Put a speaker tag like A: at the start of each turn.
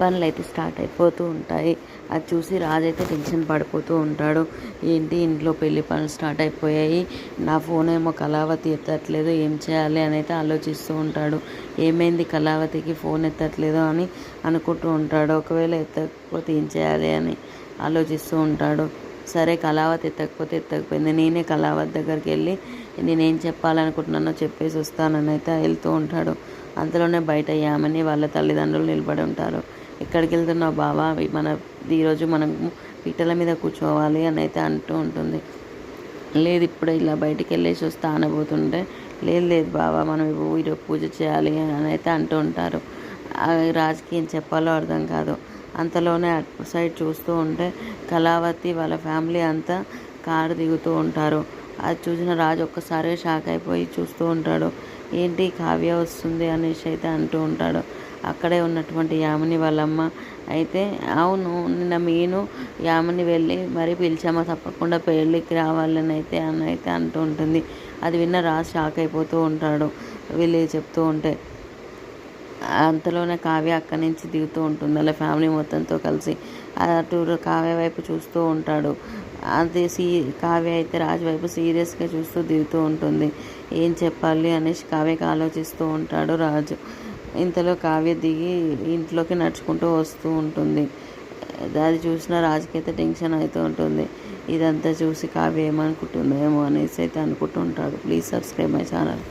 A: పనులు అయితే స్టార్ట్ అయిపోతూ ఉంటాయి. అది చూసి రాజు అయితే టెన్షన్ పడిపోతూ ఉంటాడు. ఏంటి ఇంట్లో పెళ్ళి పనులు స్టార్ట్ అయిపోయాయి. నా ఫోన్ ఏమో కళావతి ఎత్తట్లేదు ఏం చేయాలి అని అయితే ఆలోచిస్తూ ఉంటాడు. ఏమైంది కళావతికి ఫోన్ ఎత్తట్లేదు అని అనుకుంటూ ఉంటాడు. ఒకవేళ ఎత్తకపోతే ఏం చేయాలి అని ఆలోచిస్తూ ఉంటాడు. సరే కళావతి ఎత్తకపోతే ఎత్తకపోయింది. నేనే కళావతి దగ్గరికి వెళ్ళి నేనేం చెప్పాలనుకుంటున్నానో చెప్పేసి వస్తానని అయితే వెళ్తూ ఉంటాడు. అంతలోనే బయట యామని వాళ్ళ తల్లిదండ్రులు నిలబడి ఉంటారు. ఎక్కడికి వెళ్తున్నావు బావా? మన ఈరోజు మనం పీటల మీద కూర్చోవాలి అని అయితే అంటూ ఉంటుంది. లేదు ఇప్పుడు ఇలా బయటికి వెళ్ళేసి వస్తా అనబోతుంటే లేదు లేదు బావా మనం ఈరోజు పూజ చేయాలి అని అయితే అంటూ ఉంటారు. ఆ రాజుకి ఏం చెప్పాలో అర్థం కాదు. అంతలోనే అటు సైడ్ చూస్తూ ఉంటే కళావతి వాళ్ళ ఫ్యామిలీ అంతా కారు దిగుతూ ఉంటారు. అది చూసిన రాజు ఒక్కసారి షాక్ అయిపోయి చూస్తూ ఉంటాడు. ఏంటి కావ్య వస్తుంది అనేసి అయితే అంటూ ఉంటాడు. అక్కడే ఉన్నటువంటి యామిని వాళ్ళమ్మ అయితే అవును నిన్న మీను యామిని వెళ్ళి మరి పిలిచామా తప్పకుండా పెళ్ళికి రావాలని అయితే అని అయితే అంటూ ఉంటుంది. అది విన్న రాజు షాక్ అయిపోతూ ఉంటాడు. వీళ్ళు చెప్తూ ఉంటే అంతలోనే కావ్య అక్కడి నుంచి దిగుతూ ఉంటుంది. అలా ఫ్యామిలీ మొత్తంతో కలిసి అటు కావ్య వైపు చూస్తూ ఉంటాడు. అది సీ కావ్య అయితే రాజు వైపు సీరియస్గా చూస్తూ దిగుతూ ఉంటుంది. ఏం చెప్పాలి అనేసి కావ్యకి ఆలోచిస్తూ ఉంటాడు రాజు. ఇంతలో కావ్య దిగి ఇంట్లోకి నడుచుకుంటూ వస్తూ ఉంటుంది. అది చూసిన రాజుకి అయితే టెన్షన్ అవుతూ ఉంటుంది. ఇదంతా చూసి కావ్య ఏమనుకుంటుందో ఏమో అనేసి అయితే అనుకుంటుంటాడు ప్లీజ్ సబ్స్క్రైబ్ మై ఛానల్.